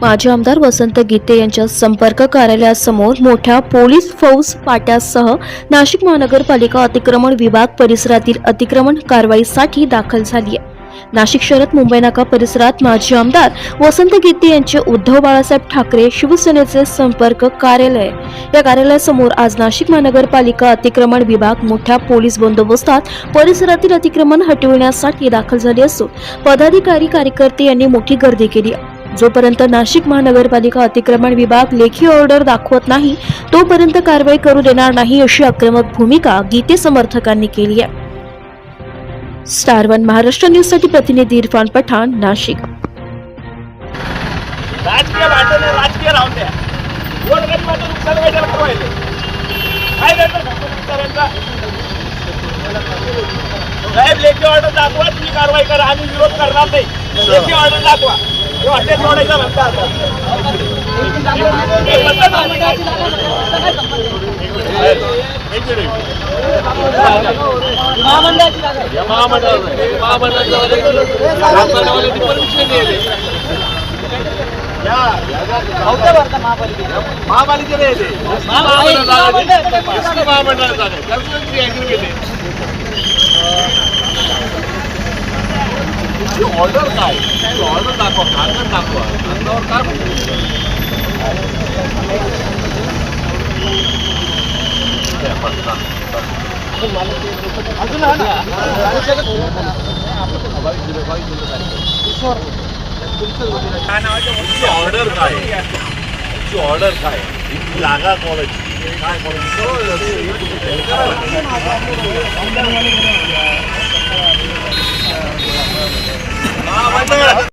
माजी आमदार वसंत गीते यांच्या संपर्क कार्यालयासमोर मोठ्या पोलीस फौज पाट्यासह नाशिक महानगरपालिका अतिक्रमण विभाग परिसरातील अतिक्रमण कारवाईसाठी दाखल झाली आहे नाशिक शहरात मुंबई नाका परिसरात माजी आमदार वसंत गीते यांचे उद्धव बाळासाहेब ठाकरे शिवसेनेचे संपर्क कार्यालय या कार्यालयासमोर आज नाशिक महानगरपालिका अतिक्रमण विभाग मोठ्या पोलीस बंदोबस्तात परिसरातील अतिक्रमण हटविण्यासाठी दाखल झाले असून पदाधिकारी कार्यकर्ते यांनी मोठी गर्दी केली आहे. जोपर्यंत नाशिक महानगरपालिका अतिक्रमण विभाग लेखी ऑर्डर दाखवत नाही तोपर्यंत कारवाई करू देणार नाही अशी आक्रमक भूमिका गीते समर्थकांनी केली आहे. स्टार वन महाराष्ट्र न्यूजसाठी प्रतिनिधी इरफान पठाण नाशिक. राजकीय भांडण राजकीय राहून द्या. गोरगरिबाचं नुकसान वेगळं करायले काय करतो शेतकऱ्यांचा साहेब लेखी ऑर्डर दाखवा तुम्ही कारवाई करा आम्ही विरोध करणार नाही. लेखी ऑर्डर दाखवा. हे हॉटेल सोडायचं महापालिकेने येते महामंडळाला जागा आहे. त्याच्यामुळे ऑर्डर काय तुमची ऑर्डर दाखवा कागद दाखवा कागदावर काय म्हणतो तुमची ऑर्डर काय तुमची ऑर्डर काय ही जागा कोणाची काय कोणाची